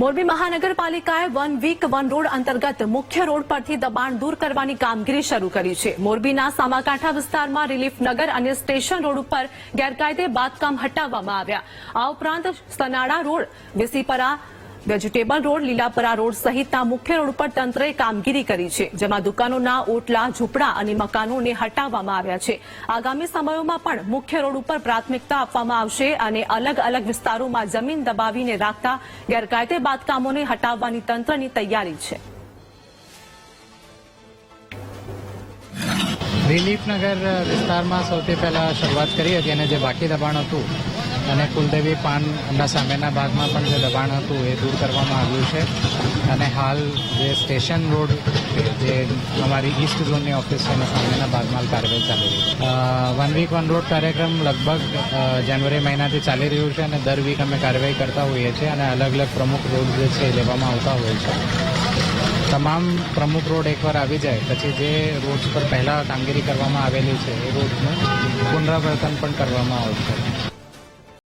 મોરબી મહાનગરપાલિકાએ one week, one road અંતર્ગત મુખ્ય રોડ પરથી દબાણ દૂર કરવાની કામગીરી શરૂ કરી છે. મોરબીના સામાકાંઠા વિસ્તારમાં રિલીફ નગર અને સ્ટેશન રોડ ઉપર ગેરકાયદે બાંધકામ હટાવવામાં આવ્યા. આ ઉપરાંત Sanada road, Visipara vegetable road, Lilapara road સહિતના મુખ્ય રોડ પર તંત્રએ કામગીરી કરી છે, જેમાં દુકાનોના ઓટલા, ઝૂંપડા અને મકાનોને હટાવવામાં આવ્યા છે. આગામી સમયોમાં પણ મુખ્ય રોડ ઉપર પ્રાથમિકતા આપવામાં આવશે અને અલગ અલગ વિસ્તારોમાં જમીન દબાવીને રાખતા ગેરકાયદે બાંધકામોને હટાવવાની તંત્રની તૈયારી છે. રિલીફનગર વિસ્તારમાં સૌથી પહેલા શરૂઆત કરી હતી અને જે બાકી દબાણ હતું અને કુલદેવી પાનના સામેના ભાગમાં પણ જે દબાણ હતું એ દૂર કરવામાં આવ્યું છે. અને હાલ જે સ્ટેશન રોડ જે અમારી ઈસ્ટ ઝોનની ઓફિસ છે, એના સામેના ભાગમાં કાર્યવાહી ચાલી રહી છે. વન વીક વન રોડ કાર્યક્રમ લગભગ જાન્યુઆરી મહિનાથી ચાલી રહ્યું છે અને દર વીક અમે કાર્યવાહી કરતા હોઈએ છીએ અને અલગ અલગ પ્રમુખ રોડ જે છે એ લેવામાં આવતા હોય છે. તમામ પ્રમુખ રોડ એકવાર આવી જાય, પછી જે રોડ્સ પર પહેલાં કામગીરી કરવામાં આવેલી છે, એ રોડનું પુનરાવર્તન પણ કરવામાં આવશે.